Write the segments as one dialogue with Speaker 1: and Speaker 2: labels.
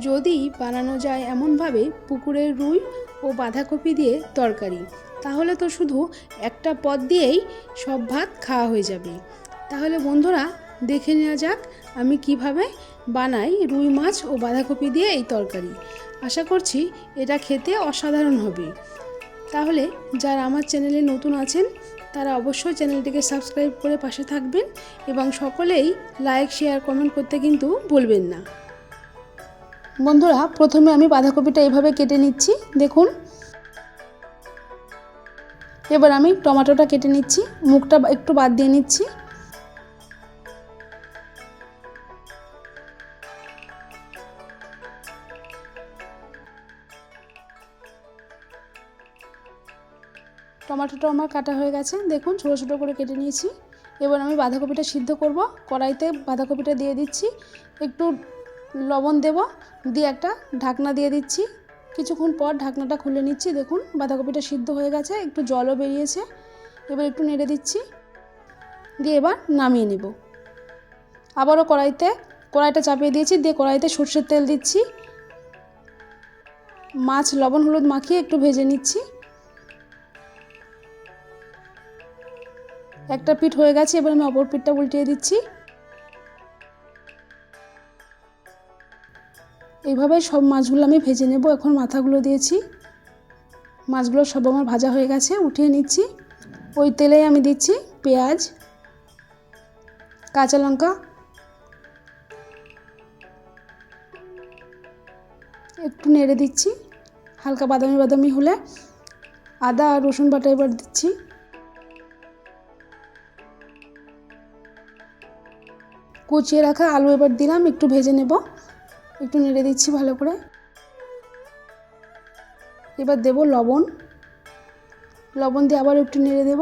Speaker 1: যদি বানানো যায় এমনভাবে পুকুরের রুই ও বাঁধাকপি দিয়ে তরকারি, তাহলে তো শুধু একটা পদ দিয়েই সব ভাত খাওয়া হয়ে যাবে। তাহলে বন্ধুরা, দেখে নেওয়া যাক আমি কীভাবে বানাই রুই মাছ ও বাঁধাকপি দিয়ে এই তরকারি। আশা করছি এটা খেতে অসাধারণ হবে। তাহলে যারা আমার চ্যানেলে নতুন আছেন, তারা অবশ্যই চ্যানেলটিকে সাবস্ক্রাইব করে পাশে থাকবেন এবং সকলেই লাইক, শেয়ার, কমেন্ট করতে কিন্তু ভুলবেন না। বন্ধুরা, প্রথমে আমি বাঁধাকপিটা এভাবে কেটে নিচ্ছি, দেখুন। এবার আমি টমেটোটা কেটে নিচ্ছি, মুখটা একটু বাদ দিয়ে নিচ্ছি। টমেটোটা আমার কাটা হয়ে গেছে, দেখুন, ছোটো ছোটো করে কেটে নিয়েছি। এবার আমি বাঁধাকপিটা সিদ্ধ করব, কড়াইতে বাঁধাকপিটা দিয়ে দিচ্ছি, একটু লবণ দেব, দিয়ে একটা ঢাকনা দিয়ে দিচ্ছি। কিছুক্ষণ পর ঢাকনাটা খুলে নিচ্ছি, দেখুন বাঁধাকপিটা সিদ্ধ হয়ে গেছে, একটু জলও বেরিয়েছে। এবার একটু নেড়ে দিচ্ছি, দিয়ে এবার নামিয়ে নেব। আবারও কড়াইতে, কড়াইটা চাপিয়ে দিয়েছি, দিয়ে কড়াইতে সর্ষের তেল দিচ্ছি। মাছ, লবণ, হলুদ মাখিয়ে একটু ভেজে নিচ্ছি। একটা পিঠ হয়ে গেছে, এবার আমি অপর পিঠটা উল্টিয়ে দিচ্ছি। এইভাবে সব মাছগুলো আমি ভেজে নেব। এখন মাথাগুলো দিয়েছি। মাছগুলো সব আমার ভাজা হয়ে গেছে, উঠিয়ে নিচ্ছি। ওই তেলেই আমি দিচ্ছি পেঁয়াজ, কাঁচা লঙ্কা। একটু নেড়ে দিচ্ছি, হালকা বাদামি বাদামি হলে আদা আর রসুন বাটা এবার দিচ্ছি। কুচিয়ে রাখা আলু এবার দিলাম, একটু ভেজে নেব। একটু নেড়ে দিচ্ছি ভালো করে। এবার দেব লবণ। লবণ দিয়ে আবার একটু নেড়ে দেব।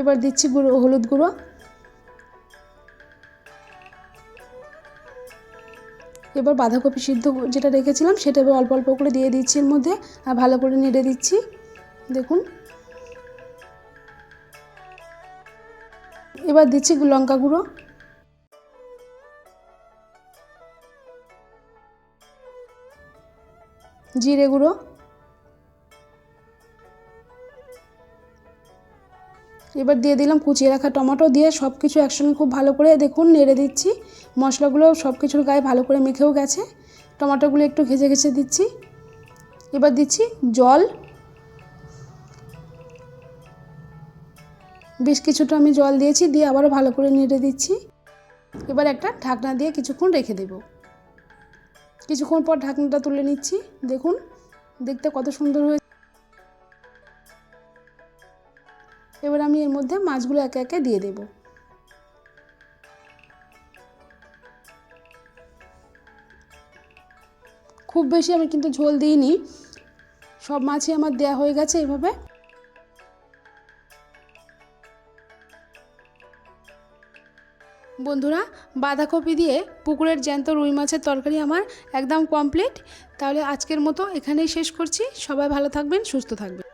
Speaker 1: এবার দিচ্ছি গুঁড়ো, হলুদ গুঁড়ো। এবার বাঁধাকপি সিদ্ধ যেটা রেখেছিলাম সেটা এবার অল্প অল্প করে দিয়ে দিচ্ছি এর মধ্যে আর ভালো করে নেড়ে দিচ্ছি। দেখুন। এবার দিচ্ছি লঙ্কা গুঁড়ো। জিরে গুঁড়ো। এবার দিয়ে দিলাম কুচিয়ে রাখা টমেটো দিয়ে সব কিছু একসঙ্গে খুব ভালো করে দেখুন, নেড়ে দিচ্ছি। মশলাগুলো সব কিছুর গায়ে ভালো করে মেখেও গেছে। টমেটোগুলো একটু ঘেঁচে ঘেঁচে দিচ্ছি। এবার দিচ্ছি জল। বেশ কিছুটা আমি জল দিয়েছি, দিয়ে আবারও ভালো করে নেড়ে দিচ্ছি। এবার একটা ঢাকনা দিয়ে কিছুক্ষণ রেখে দেব। কিছুক্ষণ পর ঢাকনাটা তুলে নিচ্ছি, দেখুন, দেখতে কত সুন্দর হয়েছে। এবার আমি এর মধ্যে মাছগুলো একে একে দিয়ে দেব। খুব বেশি আমি কিন্তু ঝোল দিইনি, সব মাছই আমার দেয়া হয়ে গেছে এইভাবে বন্ধুরা, বাঁধাকপি দিয়ে পুকুরের জ্যান্ত রুই মাছের তরকারি আমার একদম কমপ্লিট তাহলে আজকের মতো এখানেই শেষ করছি। সবাই ভালো থাকবেন, সুস্থ থাকবেন।